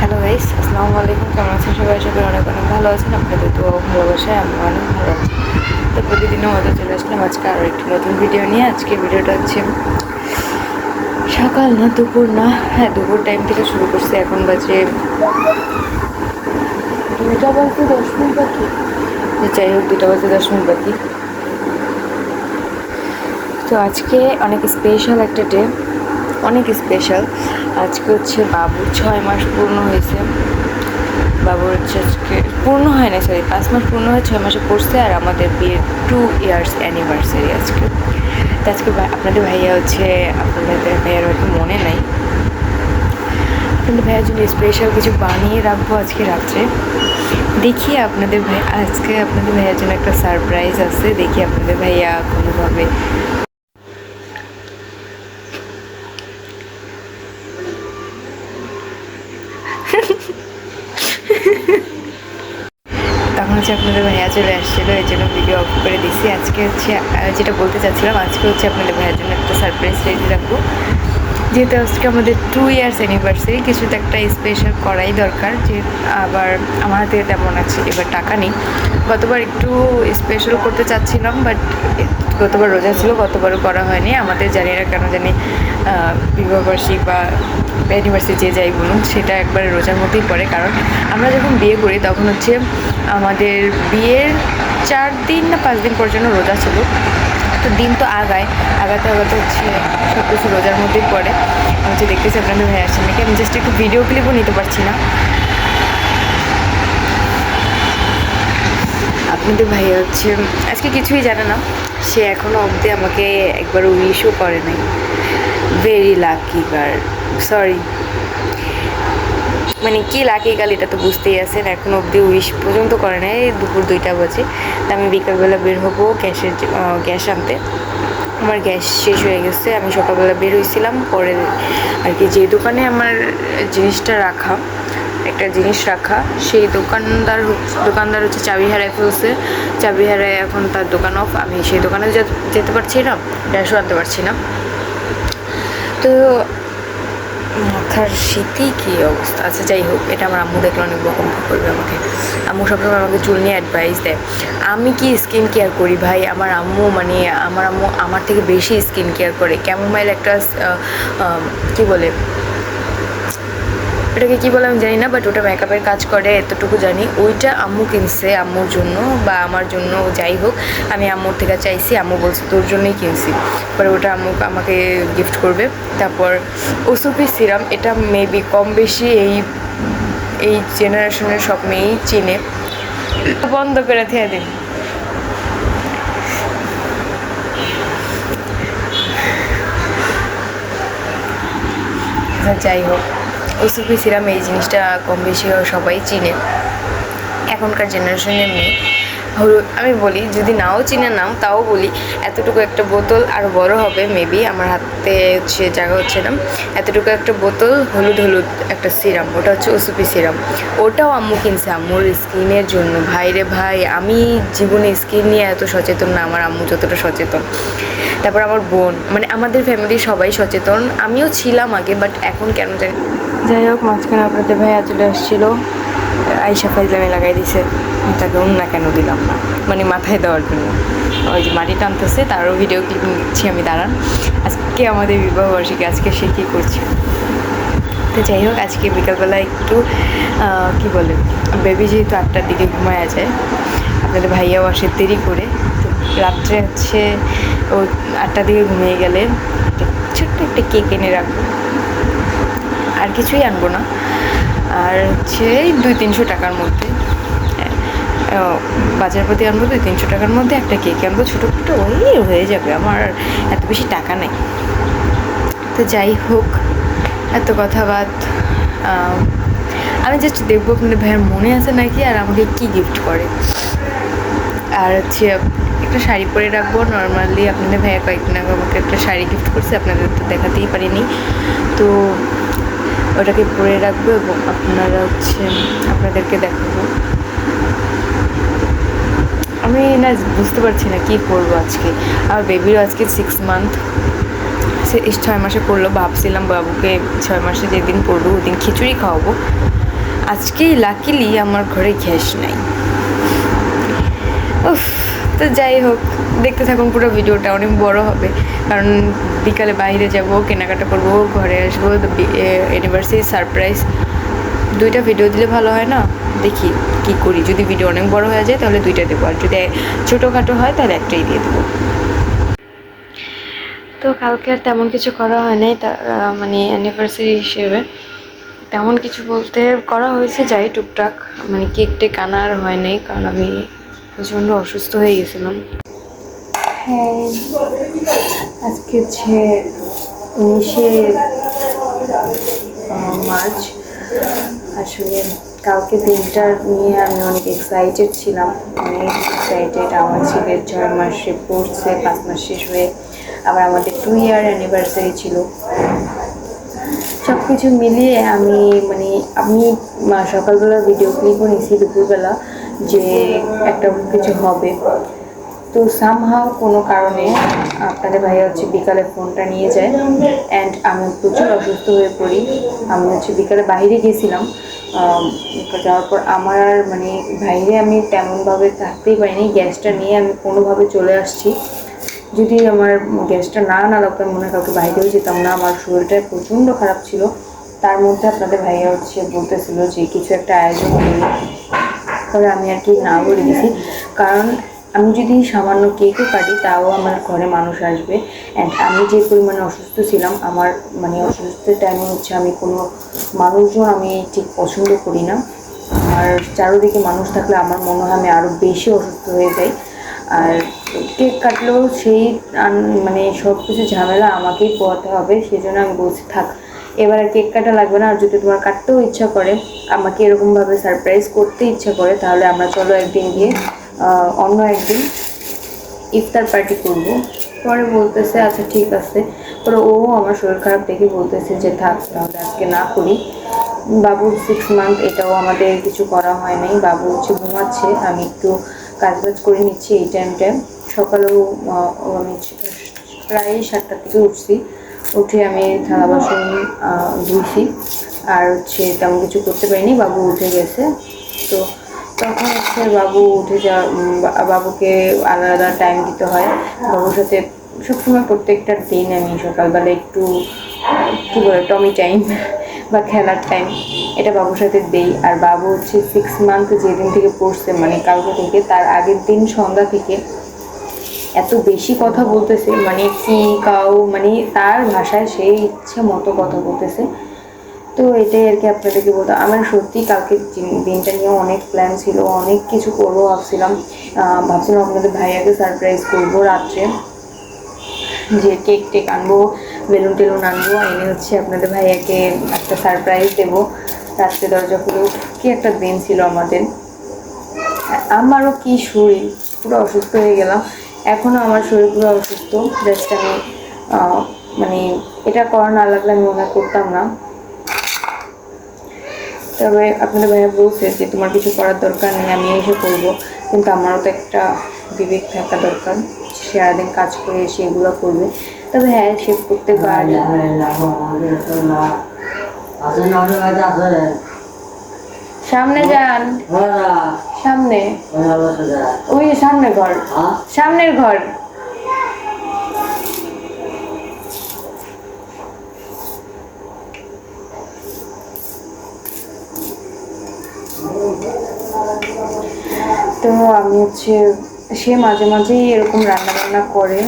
Hello guys আসসালামু আলাইকুম, কেমন আছেন সবাই? করি অনেক অনেক ভালো আছেন। আপনাদের তো ভালোবাসায় আমি অনেক ভালো আছি। তো প্রতিদিনের মতো চলে আসলাম আজকে আরও একটি নতুন ভিডিও নিয়ে। আজকে ভিডিওটা হচ্ছে সকাল না দুপুর না হ্যাঁ দুপুর টাইম থেকে শুরু করছে। এখন বাজে দুটা বাজতে দশ মিনিট বাকি। যাই হোক দুটা বাজতে দশ মিনিট বাকি। তো আজকে অনেক স্পেশাল একটা ডে অনেক স্পেশাল আজকে হচ্ছে বাবু ছয় মাস পূর্ণ হয়েছে। বাবুর হচ্ছে আজকে পূর্ণ হয় না সরি পাঁচ মাস পূর্ণ হয়ে, ছয় মাসে পড়ছে আর আমাদের বিয়ের টু ইয়ার্স অ্যানিভার্সারি আজকে। তো আজকে আপনাদের ভাইয়া হচ্ছে, আপনাদের ভাইয়ার হয়তো মনে নাই। আপনাদের ভাইয়ার জন্য স্পেশাল কিছু বানিয়ে রাখব আজকে রাত্রে। দেখি আপনাদের ভাই আজকে আপনাদের ভাইয়ার জন্য একটা সারপ্রাইজ আছে। দেখি আপনাদের ভাইয়া কোনোভাবে তখন হচ্ছে আপনাদের ভাইয়া চলে আসছিল, এই জন্য ভিডিও অফ করে দিছি। আজকে হচ্ছে যেটা বলতে চাচ্ছিলাম, আজকে হচ্ছে আপনাদের ভাইয়ার জন্য একটা সারপ্রাইজ রেডি রাখব। যেহেতু আজকে আমাদের টু ইয়ার্স অ্যানিভার্সারি কিছু তো একটা স্পেশাল করাই দরকার যে আবার আমার হাতে তেমন আছে, এবার টাকা নেই। গতবার একটু স্পেশাল করতে চাচ্ছিলাম বাট গতবার রোজা ছিল, গতবারও করা হয়নি। আমাদের জানি না কেন জানি বিবাহবার্ষিক বা অ্যানিভার্সারি যে যাই বলুন, সেটা একবারে রোজার মধ্যেই পড়ে। কারণ আমরা যখন বিয়ে করি, তখন হচ্ছে আমাদের বিয়ের চার দিন না পাঁচ দিন পর্যন্ত রোজা ছিল। দিন তো আগায়, আগাতে আগাতে হচ্ছে সব কিছু রোজার মধ্যেই পড়ে। আমি হচ্ছে দেখতেছি আপনাদের ভাই আসছেন নাকি? আমি জাস্ট একটু ভিডিও ক্লিপও নিতে পারছি না। আপনাদের ভাই হচ্ছে, আজকে কিছুই জানে না। সে এখনও অবধি আমাকে একবার উইশও করে নাই। ভেরি লাকি গার্ল সরি মানে কি লাকি গাল এটা তো বুঝতেই আছেন, এখন অবধি উইশ পর্যন্ত করে নাই দুপুর দুইটা বাজে। তা আমি বিকালবেলা বের হব গ্যাসের গ্যাস আনতে। আমার গ্যাস শেষ হয়ে গেছে, আমি সকালবেলা বের হয়েছিলাম পরে আর কি, যে দোকানে আমার জিনিসটা রাখা, একটা জিনিস রাখা, সেই দোকানদার দোকানদার হচ্ছে চাবি হারায় ফেলছে। চাবি হারায় এখন তার দোকান অফ আমি সেই দোকানে যেতে পারছি না, গ্যাসও আনতে পারছি না। তো মাথার শীতেই কী অবস্থা? আছে যাই হোক, এটা আমার আম্মু দেখলে অনেক রকম করবে আমাকে। আম্মু সবসময় আমাকে চুল নিয়ে অ্যাডভাইস দেয়। আমি কি স্কিন কেয়ার করি ভাই? আমার আম্মু মানে আমার আম্মু আমার থেকে বেশি স্কিন কেয়ার করে। ক্যামোমাইল একটা কি বলে? এটাকে কী বলে আমি জানি না বাট ওটা মেকআপের কাজ করে, এতটুকু জানি। ওইটা আম্মু কিনছে, আম্মুর জন্য বা আমার জন্য, যাই হোক। আমি আম্মুর থেকে চাইছি, আম্মু বলছে, তোর জন্যই কিনছি। পরে ওটা আম্মু আমাকে গিফট করবে। তারপর ওসুপি সিরাম, এটা মেবি কম বেশি এই এই জেনারেশনের সব মেয়েই চিনে। বন্ধ করে থেয়ে দিন। যাই হোক। ওসুপি সিরাম এই জিনিসটা কম বেশি সবাই চিনে। এখনকার জেনারেশনের মেয়ে। হলুদ আমি বলি, যদি নাও চিনে, নাও, তাও বলি, এতটুকু একটা বোতল আরও বড় হবে মেবি আমার হাতে হচ্ছে জায়গা হচ্ছে না। এতটুকু একটা বোতল, হলুদ হলুদ একটা সিরাম, ওটা হচ্ছে ওসুপি সিরাম। ওটাও আম্মু কিনছে, আম্মুর স্কিনের জন্য। ভাই রে ভাই, আমি জীবনে স্কিন নিয়ে এত সচেতন না, আমার আম্মু যতটা সচেতন। তারপর আমার বোন মানে আমাদের ফ্যামিলির সবাই সচেতন। আমিও ছিলাম আগে বাট এখন কেন জানি যাই হোক, মাঝখানে আপনাদের ভাইয়া চলে আসছিল। আইসা ফাইজলামে লাগাই দিছে। আমি তাকে অন্য কেন দিলাম না? মানে মাথায় দেওয়ার জন্য। ওই যে মাটি টানতেছে, তারও ভিডিও ক্লিপ নিচ্ছি আমি, দাঁড়ান। আজকে আমাদের বিবাহ বার্ষিকী, আজকে সে কী করছে? তো যাই হোক, আজকে বিকালবেলা একটু কি বলে বেবি যেহেতু আটটার দিকে ঘুমায়া যায়, আপনাদের ভাইয়াও আসে দেরি করে। তো রাত্রে হচ্ছে ও আটটার দিকে ঘুমিয়ে গেলে ছোট্ট একটা কেক এনে রাখব। আর কিছুই আনব না। আর হচ্ছে দুই তিনশো টাকার মধ্যে। বাজার বাজারপাতি আনব দুই তিনশো টাকার মধ্যে একটা কেক আনব ছোটো ছোটো ওই হয়ে যাবে। আমার এত বেশি টাকা নেই। তো যাই হোক, এত কথা বাদ আমি জাস্ট দেখব আপনাদের ভাইয়ের মনে আছে নাকি আর আমাকে কি গিফট করে। আর হচ্ছে একটা শাড়ি পরে রাখব। নর্মালি আপনাদের ভাইয়া কয়েকদিন আগে আমাকে একটা শাড়ি গিফট করছে, আপনাদের তো দেখাতেই পারিনি। তো ওটাকে পরে রাখব এবং আপনারা হচ্ছে আপনাদেরকে দেখাবো। আমি না বুঝতে পারছি না কী করব আজকে। আমার বেবিরও আজকে সিক্স মান্থ সে ছয় মাসে পড়ল, ভাবছিলাম বাবুকে ছয় মাসে যেদিন পড়ব ওদিন খিচুড়ি খাওয়াবো। আজকেই লাকিলি আমার ঘরে গ্যাস নাই। উফ। তো যাই হোক, দেখতে থাকুন পুরো ভিডিওটা, অনেক বড় হবে। কারণ বিকালে বাইরে যাব, কেনাকাটা করব, ঘরে আসব ইউনিভার্সিটি সারপ্রাইজ দুইটা ভিডিও দিলে ভালো হয় না? দেখি কি করি। যদি ভিডিও অনেক বড় হয়ে যায়, তাহলে দুইটা দেবো। আর যদি ছোটোখাটো হয়, তাহলে একটাই দিয়ে দেবো। তো কালকে আর তেমন কিছু করা হয় নাই মানে অ্যানিভার্সারি হিসেবে। তেমন কিছু বলতে করা হয়েছে, যাই টুকটাক। মানে কেক টেক আনার হয় নাই, কারণ আমি প্রচণ্ড অসুস্থ হয়ে গেছিলাম। হ্যাঁ আজকে হচ্ছে উনিশে মার্চ। আসলে কালকে দিনটা নিয়ে আমি অনেক এক্সাইটেড ছিলাম। অনেক এক্সাইটেড আমার ছেলের ছয় মাসে পড়ছে, পাঁচ মাস শেষ হয়ে আবার আমাদের টু ইয়ার অ্যানিভার্সারি ছিল। সব কিছু মিলিয়ে আমি মানে আমি সকালবেলা ভিডিও ক্লিপও নিয়েছি দুপুরবেলা। যে একটা কিছু হবে। তো সামহাও কোনো কারণে আপনাদের ভাইয়া হচ্ছে বিকালে ফোনটা নিয়ে যায় অ্যান্ড আমি প্রচুর অসুস্থ হয়ে পড়ি। আমি হচ্ছে বিকালে বাইরে গিয়েছিলাম। যাওয়ার পর আমার মানে বাইরে আমি তেমনভাবে থাকতেই পারিনি। গ্যাসটা নিয়ে আমি কোনোভাবে চলে আসছি। যদি আমার গ্যাসটা না না লাগতো মনে কাউকে বাইরেও যেতাম না। আমার শরীরটা প্রচণ্ড খারাপ ছিল। তার মধ্যে আপনাদের ভাইয়া হচ্ছে বলতেছিল যে কিছু একটা আয়োজন করি তবে আমি আর কি না বলে দিছি। কারণ আমি যদি সামান্য কেকও কাটি, তাও আমার ঘরে মানুষ আসবে। অ্যান্ড আমি যে পরিমাণে অসুস্থ ছিলাম, আমার মানে অসুস্থের টাইমে হচ্ছে আমি কোনো মানুষজন আমি ঠিক পছন্দ করি না। আর চারোদিকে মানুষ থাকলে আমার মনে হয় আমি আরও বেশি অসুস্থ হয়ে যাই। আর কেক কাটলেও সেই মানে সব কিছু ঝামেলা আমাকেই পোয়াতে হবে সেই জন্য আমি বলছি, থাক। এবার আর কেক কাটা লাগবে না, আর যদি তোমার কাটতেও ইচ্ছা করে, আমাকে এরকমভাবে সারপ্রাইজ করতে ইচ্ছা করে, তাহলে আমরা চলো একদিন গিয়ে অন্য একদিন ইফতার পার্টি করব। পরে বলতেছে আচ্ছা ঠিক আছে। পরে ও আমার শরীর খারাপ দেখে বলতেছে যে, থাক, তাহলে আজকে না করি। বাবুর সিক্স মান্থ এটাও আমাদের কিছু করা হয় নাই। বাবু হচ্ছে ঘুমাচ্ছে, আমি একটু কাজ বাজ করে নিচ্ছি এই টাইমটায় সকালেও আমি প্রায় সাতটার থেকে উঠছি। উঠে আমি থালা বাসন ধুইছি। আর হচ্ছে তেমন কিছু করতে পারিনি, বাবু উঠে গেছে। তো তখন হচ্ছে বাবু উঠে যা বাবুকে আলাদা টাইম দিতে হয়। বাবুর সাথে সবসময় প্রত্যেকটা দিন আমি সকালবেলা একটু, কী বলে, টমি টাইম বা খেলার টাইম এটা বাবুর সাথে দেই। আর বাবু হচ্ছে সিক্স মান্থ যেদিন থেকে পড়ছে মানে কালকে থেকে, তার আগের দিন সন্ধ্যা থেকে এত বেশি কথা বলতেছে মানে কি, কাউ মানে তার ভাষায় সেই ইচ্ছে মতো কথা বলতেছে। তো এটাই আর কি আপনাদেরকে বলতো, আমার সত্যি কালকে দিনটা নিয়ে অনেক প্ল্যান ছিল, অনেক কিছু করব ভাবছিলাম। ভাবছিলাম আপনাদের ভাইয়াকে সারপ্রাইজ করব রাত্রে। যে কেক টেক আনব, বেলুন টেলুন আনব এনে হচ্ছে আপনাদের ভাইয়াকে একটা সারপ্রাইজ দেবো। রাত্রে দরজা খুলে কি একটা দিন ছিল আমাদের। আমারও কি শরীর পুরো অসুস্থ হয়ে গেলাম। এখনও আমার শরীর পুরো অসুস্থ জাস্ট আমি মানে এটা করা না লাগলে আমি মনে করতাম না তবে আপনাদের ভাইয়া বলছে যে তোমার কিছু করার দরকার নেই আমি এসে করব কিন্তু আমারও তো একটা বিবেক থাকা দরকার সারাদিন কাজ করে এসে এগুলো করবে তবে হ্যাঁ সে করতে পারে সামনে যান সামনে। ওই সামনে ঘর। সামনের ঘর। তো আমি হচ্ছে সে মাঝে মাঝেই এরকম রান্না বান্না করে।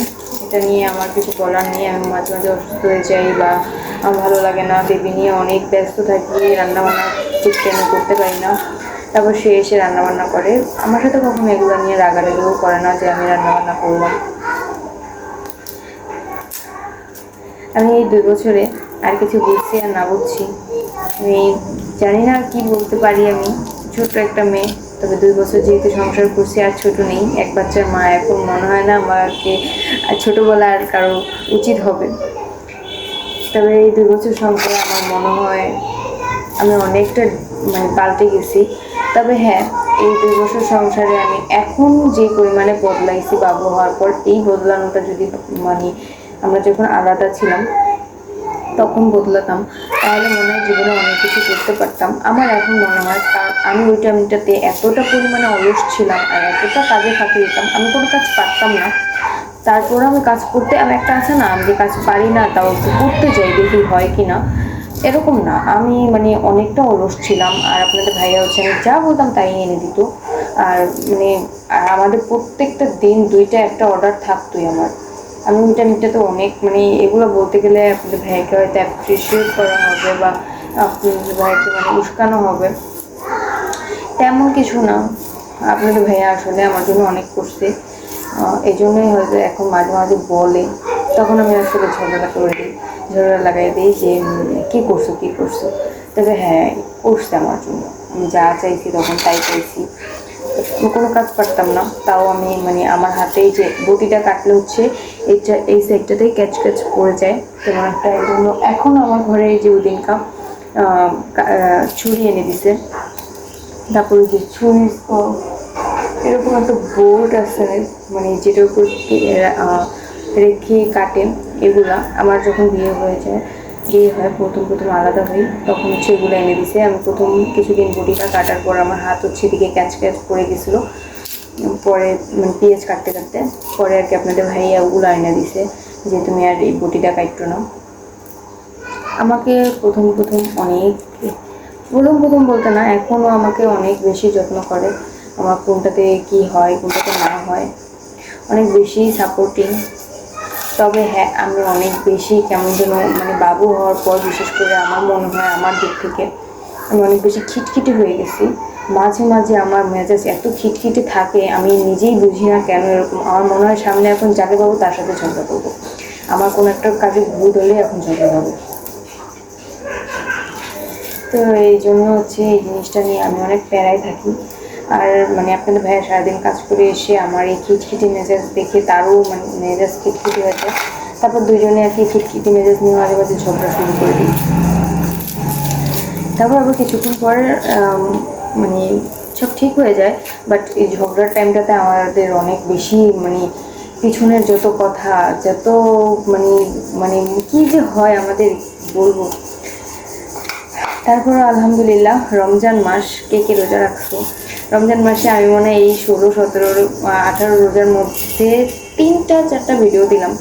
এটা নিয়ে আমার কিছু বলার নেই। আমি মাঝে মাঝে অসুস্থ হয়ে যাই বা আমার ভালো লাগে না। বেবি নিয়ে অনেক ব্যস্ত থাকি। রান্না বান্না ঠিক করতে পারি না। তারপর সে এসে রান্নাবান্না করে। আমার সাথে কখনো এগুলো নিয়ে রাগারাগিও করে না যে আমি রান্নাবান্না করলাম। আমি এই দুই বছরে আর কিছু বুঝছি আর না বুঝছি। আমি জানি না কি বলতে পারি আমি। ছোট্ট একটা মেয়ে, তবে দুই বছর যেহেতু সংসার করছি আর ছোট নেই, এক বাচ্চার মা, এখন মনে হয় না আমাকে আর ছোটো বলা আর কারও উচিত হবে। তবে এই দুই বছর সংসারে আমার মনে হয় আমি অনেকটা মানে পাল্টে গেছি। তবে হ্যাঁ এই দুই বছর সংসারে আমি এখন যে পরিমাণে বদলাইছি বাবু হওয়ার পর এই বদলানোটা যদি মানে আমরা যখন আলাদা ছিলাম, তখন বদলাতাম, তাহলে মনে হয় জীবনে অনেক কিছু করতে পারতাম। আমার এখন মনে হয় কারণ আমি ওই টাইমটাতে এতটা পরিমাণে অলস ছিলাম আর এতটা কাজে ফাঁকি দিতাম, আমি কোনো কাজ পারতাম না। তারপর আমি কাজ করতে, আমি একটা আছে না, আমি যে কাজ পারি না, তাও করতে চাই দেখি হয় কি না এরকম না। আমি মানে অনেকটা অলস ছিলাম। আর আপনাদের ভাইয়া হচ্ছে আমি যা বলতাম তাই এনে দিত। আর মানে আর আমাদের প্রত্যেকটা দিন দুইটা একটা অর্ডার থাকতোই আমার। আমি ওইটা নিতে অনেক মানে এগুলো বলতে গেলে আপনাদের ভাইয়াকে হয়তো অ্যাপ্রিসিয়েট করা হবে বা আপনাদের ভাইয়াকে মানে উস্কানো হবে। তেমন কিছু না। আপনাদের ভাইয়া আসলে আমার জন্য অনেক করছে। এই জন্যই হয়তো এখন মাঝে মাঝে বলে। তখন আমি আসলে ঝগড়া করে দিই। ঝগড়া লাগাই দিই যে কী করছ কী করছ? তবে হ্যাঁ করছে আমার জন্য। আমি যা চাইছি তখন তাই চাইছি কোনো কাজ পারতাম না। তাও আমি মানে আমার হাতেই যে বটিটা কাটলে হচ্ছে এইটা এই সাইডটাতেই ক্যাচ ক্যাচ পড়ে যায়। তেমন একটা জন্য এখন আমার ঘরে যে উদিনকা আহ, কা- আহ, ছুরি এনে দিছে। তারপরে যে ছুরি এরকম একটা বোর্ড আছে মানে যেটার উপর রেখে কাটে। এগুলা আমার যখন বিয়ে হয়েছে, বিয়ে হয় প্রথম প্রথম আলাদা হই, তখন হচ্ছে এগুলো এনে দিছে। আমি প্রথম কিছুদিন বটিটা কাটার পর আমার হাত হচ্ছে এদিকে ক্যাচ ক্যাচ পড়ে গেছিল। পরে মানে পেঁয়াজ কাটতে কাটতে, পরে আর কি আপনাদের ভাইয়া ওগুলো এনে দিছে যে তুমি আর এই বটিটা কাটতো না আমাকে প্রথম প্রথম অনেক, প্রথম প্রথম বলতে না এখনও আমাকে অনেক বেশি যত্ন করে। আমার কোনটাতে কি হয়, কোনটাতে না হয়। অনেক বেশি সাপোর্টিং তবে হ্যাঁ আমি অনেক বেশি কেমন যেন মানে বাবু হওয়ার পর বিশেষ করে আমার মনে হয় আমার দিক থেকে আমি অনেক বেশি খিটখিটে হয়ে গেছি। মাঝে মাঝে আমার মেজাজ এত খিটখিটে থাকে, আমি নিজেই বুঝি না কেন এরকম। আমার মনে হয় সামনে এখন যাকে পাবো তার সাথে ঝগড়া করব। আমার কোনো একটা কাজে ভুল হলে এখন ঝগড়া হবে তো এই জন্য হচ্ছে এই জিনিসটা নিয়ে আমি অনেক প্যারায় থাকি। আর মানে আপনাদের ভাইয়া সারাদিন কাজ করে এসে আমার এই খিটখিটি মেজাজ দেখে তারও মানে মেজাজ খিটখিটি হয়েছে। তারপর দুজনে আর কি খিটখিটি মেজাজ নিয়ে মাঝে মাঝে ঝগড়া শুরু করে দিই। তারপর আবার কিছুক্ষণ পর মানে সব ঠিক হয়ে যায় বাট এই ঝগড়ার টাইমটাতে আমাদের অনেক বেশি মানে পিছনের যত কথা, যত মানে মানে কি যে হয় আমাদের বলব। তারপর আলহামদুলিল্লাহ, রমজান মাস কে কে রোজা রাখছো? রমজান মাসে আমি মনে হয় এই ষোলো, সতেরো আঠারো রোজার মধ্যে তিনটা, চারটা ভিডিও দিলাম।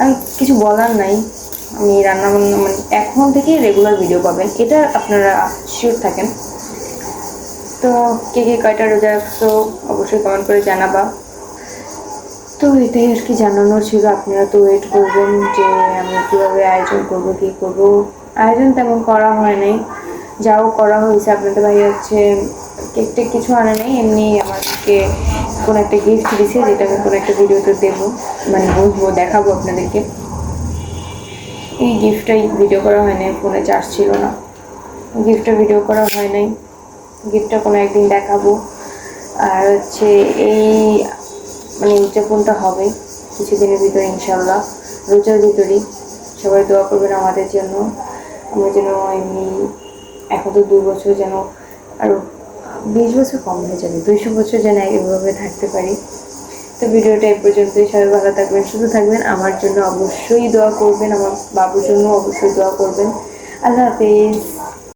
আমি কিছু বলার নাই। আমি রান্না বান্না মানে এখন থেকেই রেগুলার ভিডিও পাবেন। এটা আপনারা শিওর থাকেন। তো কে কে কয়টা রোজা রাখছো, অবশ্যই কমেন্ট করে জানাবা। তো এটাই আর কি জানানোর ছিল। আপনারা তো ওয়েট করবেন যে আমি কীভাবে আয়োজন করব, কী করব। আয়োজন তেমন করা হয় নাই। যাও করা হয়েছে। আপনাদের ভাই হচ্ছে কেক কিছু আনা নেই, এমনি আমাদেরকে কোনো একটা গিফট দিছে যেটা আমি কোনো একটা ভিডিওতে দেবো মানে বলব দেখাবো আপনাদেরকে। এই গিফটটাই ভিডিও করা হয় নাই ফোনে চার্জ ছিল না। গিফটটা ভিডিও করা হয় নাই গিফটটা কোনো একদিন দেখাবো। আর হচ্ছে এই মানে উদযাপনটা হবে, কিছুদিনের ভিতরে ইনশাল্লাহ রোজার ভিতরেই। সবাই দোয়া করবেন আমাদের জন্য। আমরা যেন এমনি এখন তো দু বছর যেন আরও বিশ বছর কম হয়ে যাবে, দুইশো বছর যেন এইভাবে থাকতে পারি। তো ভিডিওটা এই পর্যন্তই, সবাই ভালো থাকবেন শুধু থাকবেন, আমার জন্য অবশ্যই দোয়া করবেন, আমার বাবুর জন্য অবশ্যই দোয়া করবেন। আল্লাহ হাফিজ।